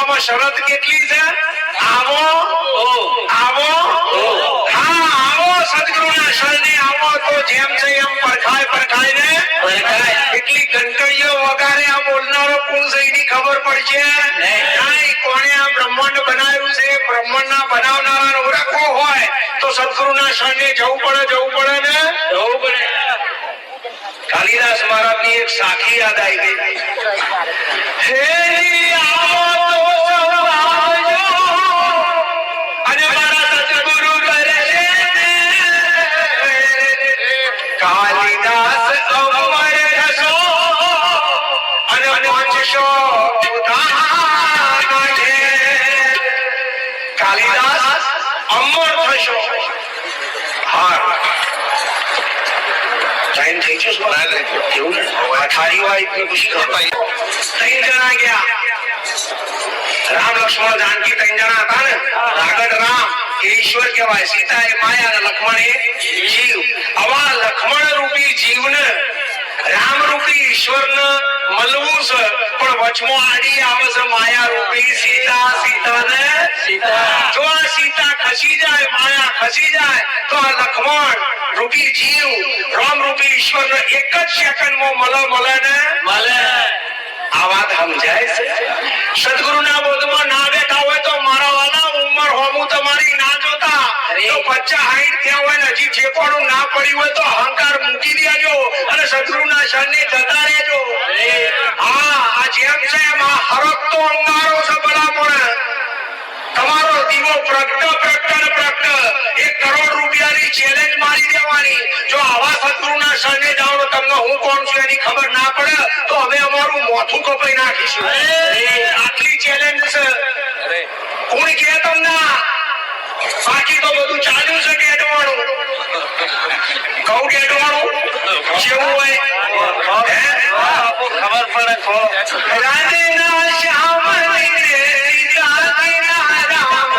આમાં શરત કેટલી છે? આવો આવો. હા. આવો સદગુરુના શરણે આવો તો જેમ છે એમ પરખાય પરખાય ને? કેટલી ઘંટડીઓ વગાડે આ બોલનારો કોણ છે એની ખબર પડશે? નહીં. કોણે આ બ્રહ્માંડ બનાવ્યું છે? બ્રહ્માંડના બનાવનારાને ઓળખવો હોય તો સદગુરુના શરણે જવું પડે જવું પડે ને? જવું પડે. કાલિદાસ મહારાજની એક સાખી યાદ આવી ગઈ. એવું જણા ગયા રામ લક્ષ્મણ જાનકી ત્રણ જણા હતા ને રામ એ ઈશ્વર કહેવાય. સીતા એ માયા અને લક્ષ્મણ એ જીવ. આવા લક્ષ્મણ રૂપી જીવને રામ રૂપી ઈશ્વરને મળવું છે. પણ વચમાં આડી આવે છે માયા રૂપી સીતા સીતાને જો આ સીતા ખસી જાય માયા ખસી જાય તો આ લખમણ રૂપી જીવ રામ રૂપી ઈશ્વરને એક જ સેકન્ડમાં મળે મળે ને મળે આ વાત સમજાય છે? સદગુરુના બોધમાં ના બેઠા હોય તો ઉંમર હોમું તમારી ના જોતા. તો બચ્ચા હાઈટ થયા હોય ને હજી પણ ના પડી હોય તો અહંકાર મૂકી દેજો અને સદગુરુના શરણે જતા રહેજો. હા આ જેમ છે એમાં હરકતો અંગારો છે ભલામણ તમારો દીવો પ્રગટ પ્રગટ પ્રગટ. એક કરોડ રૂપિયાની ચેલેન્જ મારી દેવાની. જો આવા શત્રુના શરણે જાઓ તો તમને હું કોણ છું એની ખબર ના પડે તો હવે અમારું મોથું કપાઈ નાખીશું. આટલી ચેલેન્જ છે. કોણ કે તમને બાકી તો બધું ચાલ્યું છે ગેટવાળું કહું ગેટવાળું જેવું હોય? હે? ખબર પડે રાધેના ના શ્યામ રાધેના ના હરદમ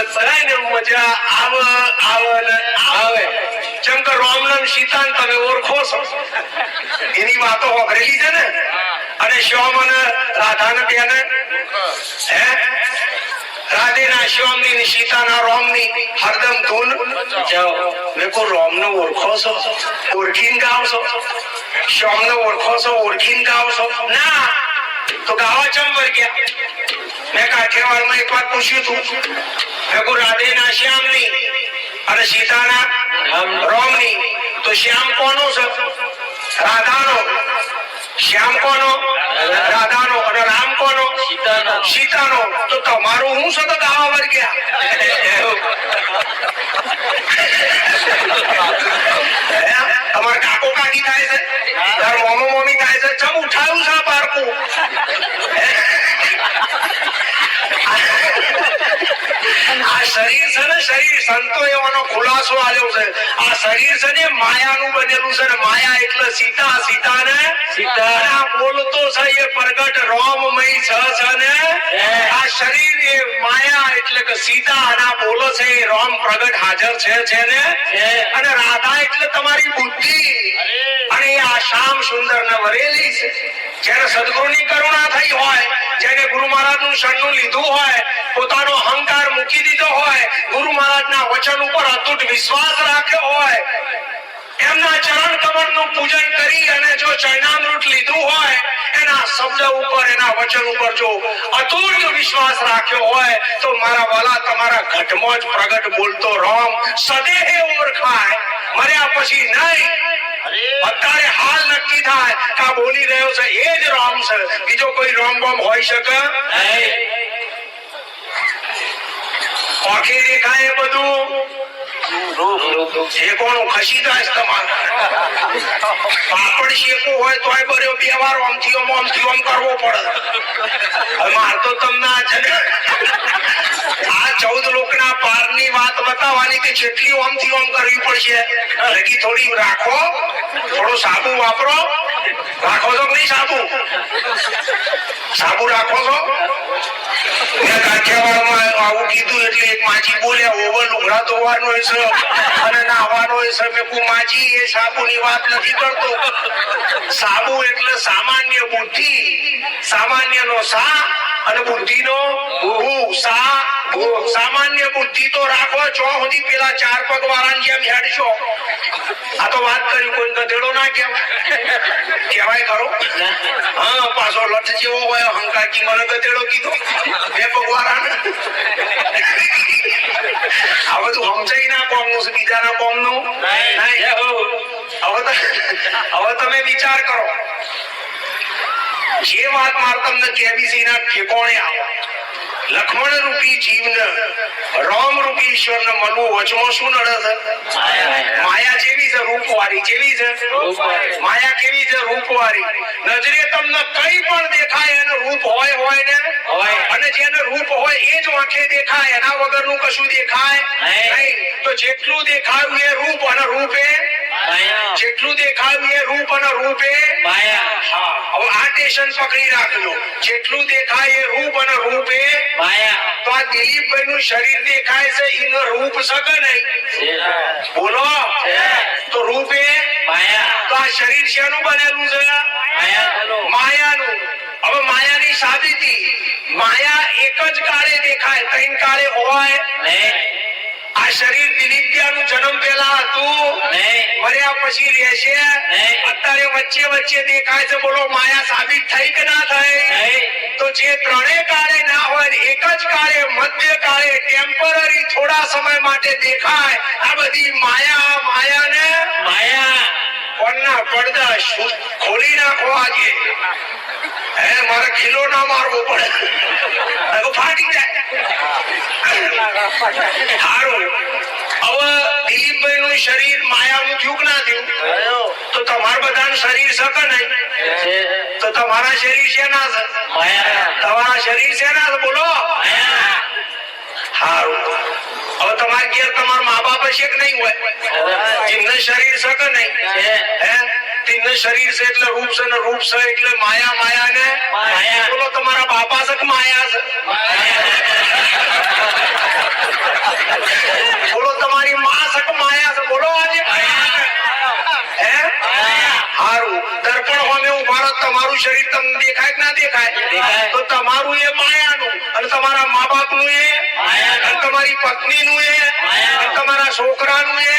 તમને બધાયને મજા આવે આવે આવે. જેમ કે રામ સીતા તમે ઓળખો છો. એની વાતો હોભરેલી છે ને? અને શ્યામ અને રાધા ને બેન હે? રાધેના શ્યામની ને સીતાના રામની હરદમ ધૂન. જાઓ, મેં કો રામ ને ઓળખો છો? ઓળખીને ગાવ છો? શ્યામ ને ઓળખો છો? ઓળખીને ગાવ છો? ના. તો ગાવા ચમ વર ગયા મેં કાઠિયાવાડમાં એક વાત પૂછ્યું હતું મેં કહું રાધેના શ્યામની અને સીતાના રામની તો શ્યામ કોનો છે રાધાનો શ્યામ કોનો રાધાનો અને રામ કોનો સીતાનો. સીતાનો તો તમારું હું છે તો ગાવા વર ગયા હે? તમારે કાકો કાકી થાય છે તાર મોમો મોમી થાય છે ચમ ઉઠાયું છે આ બાળકું આ શરીર છે ને શરીર સંતો એવાનો ખુલાસો આવ્યો છે. આ શરીર છે ને માયાનું બનેલું છે ને માયા એટલે સીતા સીતા ને સીતા. આ બોલતો છે એ પ્રગટ રોમમય છ છે ને આ શરીર એ માયા એટલે કે સીતા અને આ બોલો છે એ રોમ પ્રગટ હાજર છે છે ને. અને રાધા એટલે તમારી બુદ્ધિ. અને એ આ શામ સુંદર ને વરેલી છે. જેને સદગુરુની કરુણા થઈ હોય જેને ગુરુ મહારાજનું શરણું લીધું હોય પોતાનો અહંકાર મૂકી દીધો હોય ગુરુ મહારાજના વચન ઉપર અતૂટ વિશ્વાસ રાખ્યો હોય એમના ચરણ કમળનું પૂજન કરી અને જો ચરણામૃત લીધું હોય એના શબ્દ ઉપર એના વચન ઉપર જો અતૂટ વિશ્વાસ રાખ્યો હોય તો મારા વાલા તમારા ઘટમાં જ પ્રગટ બોલતો રોમ સદેહે ઓળખાય મર્યા પછી નહીં. અત્યારે હાલ નક્કી થાય કે આ બોલી રહ્યો છે એ જ રોમ છે. બીજો કોઈ રોમ બોમ હોઈ શકે? આંખે દેખાય બધું? જે કોણ ખસી જાય તમારે. પાપડ શેકવું હોય તોય બર્યો બે વાર આમ કરવો પડે. હવે તો તમને છે આ ચૌદ લોકના પારની વાત બતાવવાની કે જેટલી ઓમથી ઓમ કરવી પડશે. લગી થોડી રાખો, થોડો સાબુ વાપરો. રાખો છો નહીં સાબુ? સાબુ રાખો છો? કીધું એટલે એક માજી બોલ્યા ઓવર લુગડા ધોવાનો છે અને નાહવાનો છે. મેં કહું માજી વાત નથી કરતો. સાબુ એટલે સામાન્ય બુદ્ધિ. સામાન્યનો સા અને બુદ્ધિ નો ભૂ. સા સામાન્ય બુદ્ધિ તો રાખો છો સુધી પેલા ચાર પગ વાળાની જેમ હેડશો. આ તો વાત કરી કોઈ ગધેડો ના કહેવાય કહેવાય ખરો? હા પાછો લઠ જેવો હોય અહંકાર કી મને ગધેડો કીધો. બે પગવાળાને. આ બધું સમજાય ના કોમનું છે બીજાના કોમનું. હવે હવે તમે વિચાર કરો. જે વાત મારે તમને કેબીસી ના ઠેકોણે આવો. લક્ષ્મણ રૂપી જીવને રામ રૂપી ઈશ્વરને મળવું વચમાં શું નડે છે? માયા. જેવી છે રૂપવાળી જેવી છે? માયા કેવી છે રૂપવાળી? નજરે તમને કઈ પણ દેખાય એનું રૂપ હોય હોય ને? અને જેને રૂપ હોય એ જ આંખે દેખાય એના વગરનું કશું દેખાય નહીં. તો જેટલું દેખાયું એ રૂપ અને રૂપે? જેટલું દેખાયું એ રૂપ અને રૂપે? હા. હવે આ સ્ટેશન પકડી રાખજો. જેટલું દેખાય એ રૂપ અને રૂપે તો આ દિલીપભાઈ નું શરીર દેખાય છે એનું રૂપ શકે નહીં? બોલો. તો રૂપે? તો આ શરીર શેનું બનેલું છે? માયાનું. હવે માયાની સાબિતી. માયા એક જ કાળે દેખાય ત્રણ કાળે હોય આ શરીર દિલીપિયાનું જન્મ પેલા હતું. મર્યા પછી રહેશે. નહીં. અત્યારે વચ્ચે વચ્ચે દેખાય છે બોલો માયા સાબિત થઈ કે ના થઈ? તો જે ત્રણેય કાળે ના હોય એક જ કાળે મધ્ય કાળે ટેમ્પરરી થોડા સમય માટે દેખાય. આ બધી માયા માયા. ને કોણના પડદા ખોલી નાખો આજે હે મારે ખીલો ના મારવો પડે. ફાટી જાય. સારું હવે દિલીપભાઈ નું શરીર માયાનું થયું કે ના થયું? તો તમાર બધાનું શરીર સકે નહીં? તો તમારા શરીર છે ના છે? તમારા શરીર છે ના બોલો. સારું હવે તમારે ઘેર તમારા મા બાપ હશે કે નહીં હોય? તેમને શરીર શકે નહીં? હે? તેમને શરીર છે એટલે રૂપ છે ને રૂપ છે એટલે માયા માયા ને. બોલો તમારા બાપા છે કે માયા છે? બોલો તમારી માં છે કે માયા છે? બોલો આજે હે? હારું. દર્પણ તમારું તમારું શરીર તમને દેખાય કે ના દેખાય? તો તમારું એ માયાનું અને તમારા મા બાપનું એ અને તમારી પત્નીનું એ અને તમારા છોકરાનું એ.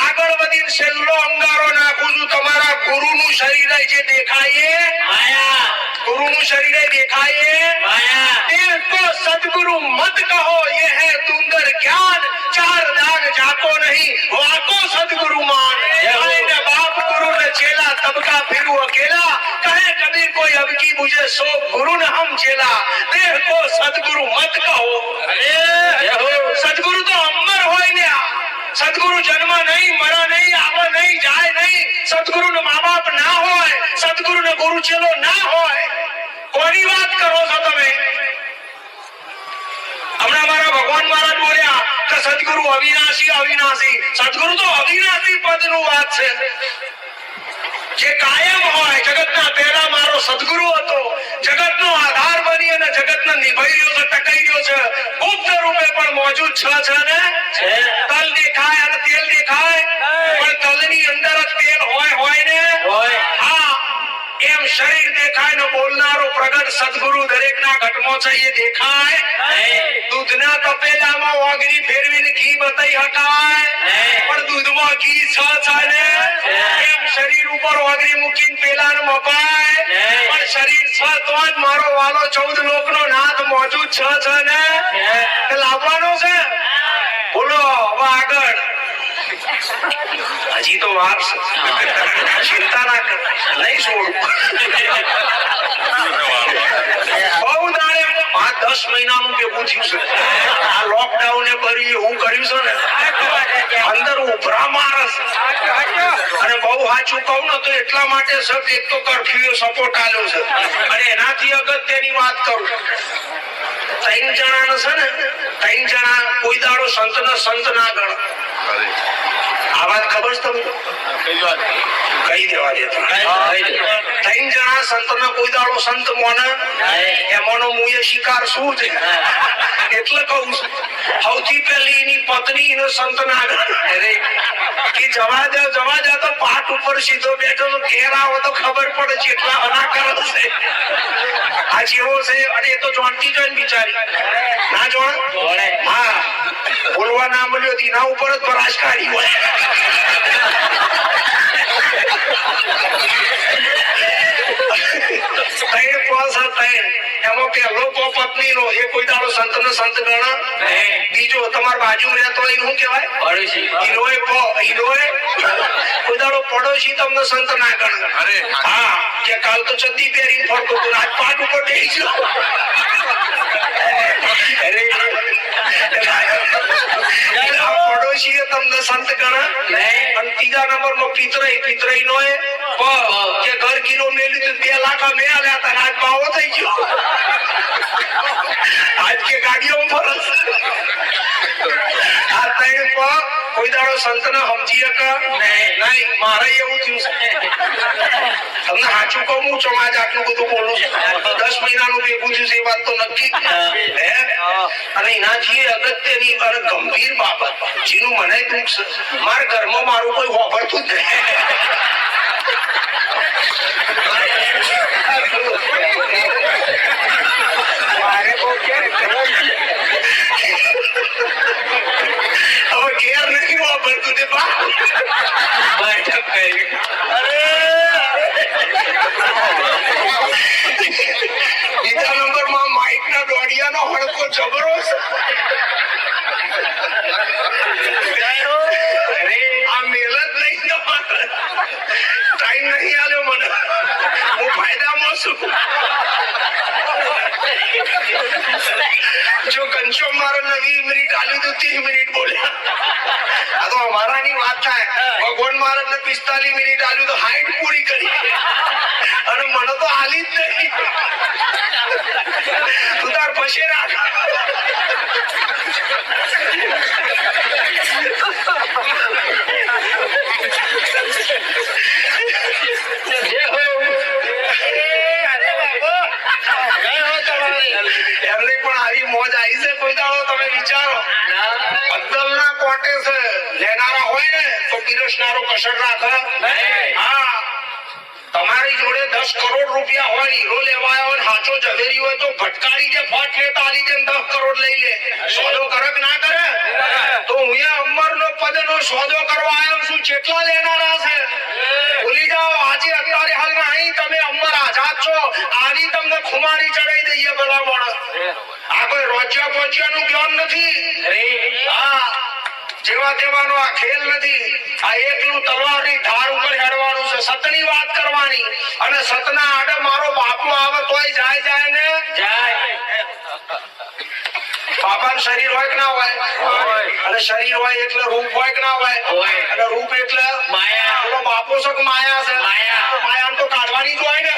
આગળ વધીને છેલ્લો અંગારો નાખું છું તમારા ગુરુનું શરીર જે દેખાય ગુરુનું શરીર દેખાય તો સદગુરુ મત કહો એ હે ડુંગર જ્ઞાન ચાર દાગ જાકો નહીં. વાકો સદગુરુ માન. का फिर अकेला कहे कबीर कोई अब की मुझे सो गुरु ने हम चेला देह को सदगुरु मत कहो સદગુરુ તો અમર હોય ને સદગુરુ જન્મ નહીં મરે નહીં આવે નહીં જાય નહીં સદગુરુ ને મા બાપ ના હોય સદગુરુ ને ગુરુ ચેલો ના હોય કોની વાત કરો છો તમે હમણાં મારા ભગવાન મહારાજ બોલ્યા કે સદગુરુ અવિનાશી અવિનાશી સદગુરુ તો અવિનાશી પદનું વાત છે જે કાયમ હોય જગતના પહેલા મારો સદગુરુ હતો. જગતનો આધાર બની અને જગતને નિભાઈ રહ્યો છે ટકાઈ રહ્યો છે. ગુપ્ત રૂપે પણ મોજૂદ છે છે ને. તલ દેખાય અને તેલ દેખાય. પણ તલની અંદર જ તેલ હોય હોય ને? હા એમ શરીર દેખાય ને બોલનારો પ્રગટ સદગુરુ દરેકના ઘટમો છે એ દેખાય. દૂધના તપેલામાં ઓગળી ફેરવીને ઘી બતાઈ હકાય. પણ દૂધમાં ઘી છ ચાલે એમ શરીર ઉપર ઓગળી મૂકીને પેલાને મપાય. પણ શરીર છ તો જ મારો વાલો ચૌદ લોકનો નાથ મોજુદ છ છે ને. લાવવાનો છે? બોલો હવે આગળ. હજી તો વાર ચિંતા ના કર. નહીં છોડું. બહુ દાડે આ દસ મહિનાનું ભેગું થયું છે. આ લોકડાઉન કરી હું કર્યું છે ને. અંદર ઉભરા માણસ અને બહુ સાચું કહું ને તો એટલા માટે સર એક તો કરફ્યુ સપોર્ટ આવ્યો છે. અને એનાથી અગત્યની વાત કરું. ત્રણ જણાને છે ને, ત્રણ જણા કોઈ દાડો સંત ને સંત ના ગણ. આ વાત ખબર છે તમને? કહી દેવા ત્રણ જણા સંતને કોઈ દાડો સંત મોને એમાંનો મુએ શિકાર શું છે એટલે કહું છું. સૌથી પહેલી એની પત્ની એનો સંત ના કે જવા દે જવા દે તો પાટ ઉપર સીધો બેઠો તો ઘેર આવો તો ખબર પડે છે એટલા અનાકાર છે. આ જેવો છે અને એ તો જોણતી જ હોય બિચારી. ના જોણ. હા. બોલવા ના મળ્યો એના ઉપર જ પરાશ કાઢી હોય. ત્રણ કોસ ત્રણ એમાં પહેલો પો પત્નીનો એ કોઈ દાડો સંતનો સંત ગણ. બીજો તમાર બાજુ રહેતો એનું શું કહેવાય? પડોશી. ઈનોએ પો કોઈ દાડો પડોશી તમને સંત ના ગણ. અરે, હા કે કાલ તો ચડ્ડી પહેરીને ફરતો ને આજ પાટ ઉપર બેસી ગયો. અરે. પડોશીએ તમને સંત ગણ. અને ત્રીજા નંબરનો પિતરાઈ. પિતરાઈનો એ પ કે ઘર ગીરો મેલી તો બે લાખ મેં આલ્યા હતા ને આજ પાવો થઈ ગયો. આજ કે ગાડીઓમાં ફરસ. આ ત્રણ કોઈ દાડો સંતને સમજી શકે? નહીં. મારે એવું થયું છે. તમને સાચું કહું હું ચોમાજ આટલું બધું બોલું છું. દસ મહિનાનું ભેગું થયું છે એ વાત તો નક્કી હે? અને એનાથી અગત્યની અને ગંભીર બાબત જેનું મને દુઃખ છે મારા ઘરમાં મારું કોઈ વાપરતું જ નહીં. મારે બહુ ક્યારે કરવું? હવે ઘેર નહીં વાપરતું તે બા બેઠક કરી. બીજા નંબરમાં માઇકના દોડિયાનો હડકો જબરો છે અરે આ મેલ જ નહીં જવાનો. ટાઈમ નહીં આલ્યો મને હું ફાયદામાં છું જો ઘનશ્યામ મારો ને વીસ મિનિટ આલી તો ત્રીસ મિનિટ બોલ્યા. આ તો અમારાની વાત થાય. ભગવાન મહારાજ ને પિસ્તાલીસ મિનિટ આલ્યું તો હાઈટ પૂરી કરી. અને મને તો હાલી જ નહીં. તું તાર પછી રાખ એમને પણ આવી મોજ આવી છે કોઈ દાડો તમે વિચારો અદ્દલના કોટે છે લેનારા હોય ને તો કસર રાખે. હા. તમારી જોડે દસ કરોડ રૂપિયા હોય હીરો લેવાય હોય સાચો ઝવેરી હોય તો ભટકારી જે ફટ લેતા આલી જેમ દસ કરોડ લઈ લે. સોદો કરે કે ના કરે? તો હું અમર નો પદ નો સોદો કરવા આવ્યો છું. કેટલા લેનારા છે? ભૂલી જાઓ. આજે અત્યારે હાલમાં અહીં તમે અમર આઝાદ છો. આની તમને ખુમારી ચડાઈ દઈએ ભલા માણસ આ કોઈ રોજ્યા પોચિયાનું જ્ઞાન નથી. હા. જેવા તેવાનો આ ખેલ નથી. આ એકલું તલવારની ધાર ઉપર હેડવાનું છે. સતની વાત કરવાની. અને સતના આડે મારો બાપમાં આવે તોય જાય જાય ને? જાય. બાપાનું શરીર હોય કે ના હોય? અને શરીર હોય એટલે રૂપ હોય કે ના હોય? અને રૂપ એટલે માયા. એનો બાપો છે કે માયા છે? માયા. માયા તો કાઢવાની જ હોય ને.